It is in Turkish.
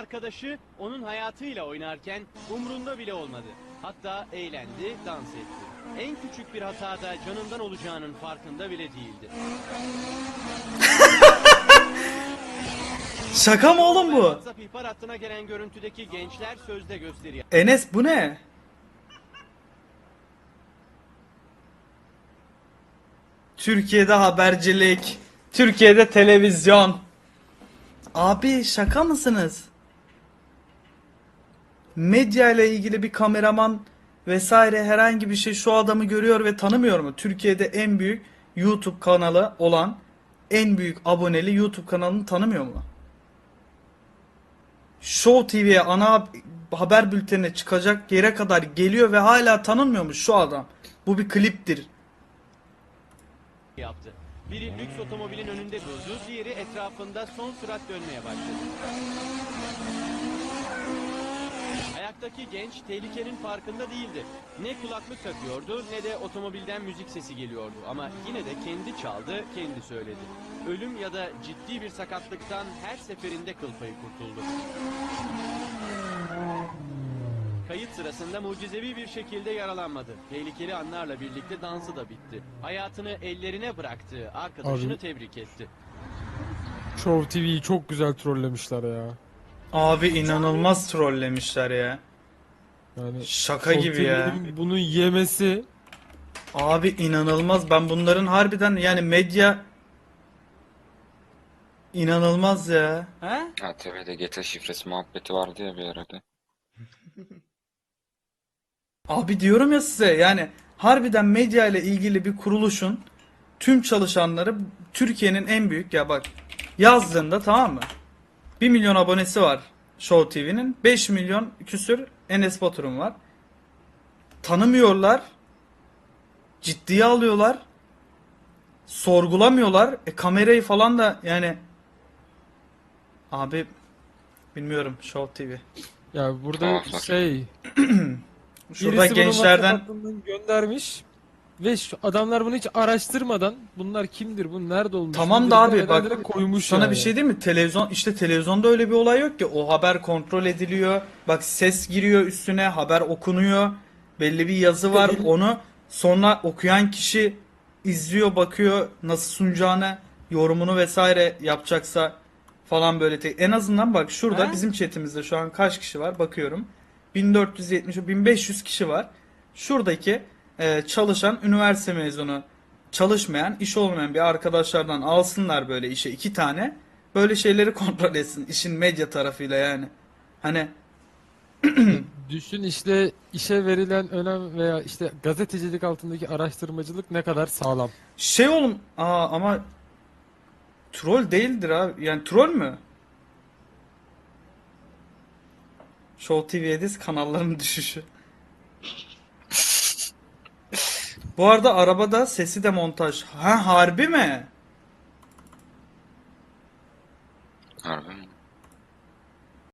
Arkadaşı onun hayatıyla oynarken umrunda bile olmadı. Hatta eğlendi, dans etti. En küçük bir hatada canından olacağının farkında bile değildi. Şaka mı oğlum bu? WhatsApp ihbar hattına gelen görüntüdeki gençler sözde gösteri Enes bu ne? Türkiye'de habercilik, Türkiye'de televizyon. Abi şaka mısınız? Medya ile ilgili bir kameraman vesaire herhangi bir şey şu adamı görüyor ve tanımıyor mu? Türkiye'de en büyük YouTube kanalı olan en büyük aboneli YouTube kanalını tanımıyor mu? Show TV'ye ana haber bültenine çıkacak yere kadar geliyor ve hala tanınmıyormuş şu adam. Bu bir kliptir. yaptı. Biri lüks otomobilin önünde durdu, diğeri etrafında son sürat dönmeye başladı. Ayaktaki genç tehlikenin farkında değildi. Ne kulaklık takıyordu ne de otomobilden müzik sesi geliyordu. Ama yine de kendi çaldı, kendi söyledi. Ölüm ya da ciddi bir sakatlıktan her seferinde kıl payı kurtuldu. Kayıt sırasında mucizevi bir şekilde yaralanmadı. Tehlikeli anlarla birlikte dansı da bitti. Hayatını ellerine bıraktığı arkadaşını Abi- tebrik etti. Show TV'yi çok güzel trollemişler ya. Abi inanılmaz trollemişler ya. Yani Şaka gibi ya. Bunu yemesi Abi inanılmaz. Ben bunların harbiden yani medya inanılmaz ya. He? ATV'de GTA şifresi muhabbeti vardı ya bir arada. Abi diyorum ya size yani harbiden medya ile ilgili bir kuruluşun tüm çalışanları Türkiye'nin en büyük ya bak yazdığında tamam mı? 1 milyon abonesi var Show TV'nin. 5 milyon küsür Enes Batur'un var. Tanımıyorlar. Ciddiye alıyorlar. Sorgulamıyorlar. E kamerayı falan da yani abi bilmiyorum Show TV. ya burada şey Şurada birisi bunu gençlerden WhatsApp hattından göndermiş ve şu adamlar bunu hiç araştırmadan bunlar kimdir bu nerede olmuş Tamam da abi demeden bak direkt koymuş sana yani. bir şey diyeyim mi? Televizyon işte televizyonda öyle bir olay yok ki. O haber kontrol ediliyor. Bak ses giriyor üstüne, haber okunuyor. Belli bir yazı var. Belli- Onu sonra okuyan kişi izliyor, bakıyor nasıl sunacağını, yorumunu vesaire yapacaksa falan böyle tek. En azından bak şurada Ha? bizim chatimizde şu an kaç kişi var bakıyorum. 1470 1500 kişi var. Şuradaki e, çalışan üniversite mezunu çalışmayan, iş olmayan bir arkadaşlardan alsınlar böyle işe iki tane. Böyle şeyleri kontrol etsin işin medya tarafıyla yani. Hani Düşün işte işe verilen önem veya işte gazetecilik altındaki araştırmacılık ne kadar sağlam. şey oğlum aa ama troll değildir abi. Yani troll mü? Show TV Edis kanalların düşüşü. Bu arada arabada sesi de montaj. Ha harbi mi? Harbi mi?